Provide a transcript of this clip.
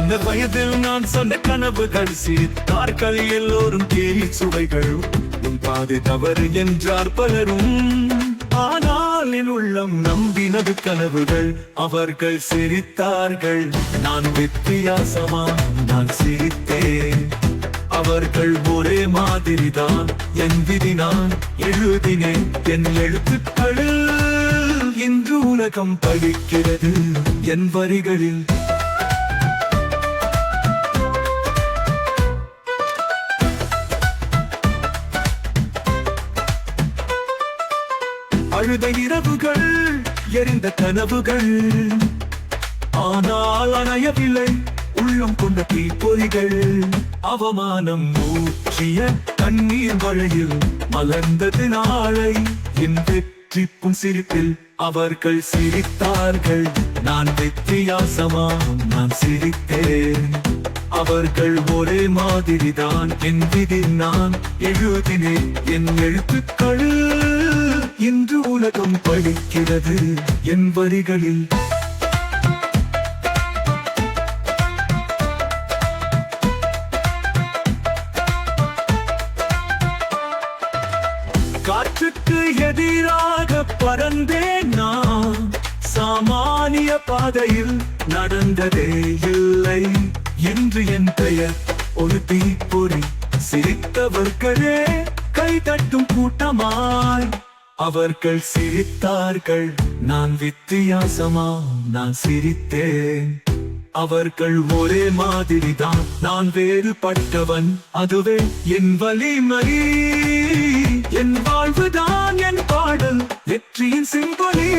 வயதில் நான் சொன்ன கனவுகள் சிரித்தார்கள் எல்லோரும் கேலி சுவைகள். உன் பாதை தவறு என்றார் பலரும். ஆனால் என் உள்ளம் நம்பினது கனவுகள். அவர்கள் சிரித்தார்கள். நான் வித்தியாசமா நான் சிரித்தேன். அவர்கள் ஒரே மாதிரிதான். என் விதி நான் எழுதினேன். என் எழுத்துக்களில் இன்று உலகம் படிக்கிறது. என் வரிகளில் அழுத இரவுகள் எரிந்த கனவுகள். ஆனால் அணையவில்லை உள்ளம் கொண்ட தீப்பொறிகள். அவமானம் ஊற்றிய கண்ணீர் மழையில் மலர்ந்தது நாளை. என் வெற்றிப்பும் சிரிப்பில் அவர்கள் சிரித்தார்கள். நான் வித்தியாசமா நான் சிரித்தேன். அவர்கள் ஒரே மாதிரிதான் என் விதி நான் எழுதினேன். என் எழுத்துக்கள் இன்று உலகம் படிக்கிறது என் வரிகளில். காற்றுக்கு எதிராக பறந்தே நான் சாமானிய பாதையில் நடந்ததே இல்லை என்று என் பெயர். ஒரு தீப்பொறி சிரித்தவர்களே கை தட்டும் கூட்டமாய் அவர்கள் சிரித்தார்கள். நான் வித்தியாசமா? நான் சிரித்தேன். அவர்கள் ஒரே மாதிரிதான். நான் வேறுபட்டவன். அதுவே என் வலிமறி என் வாழ்வுதான் என் பாடல். வெற்றியின் சிம்பொலி.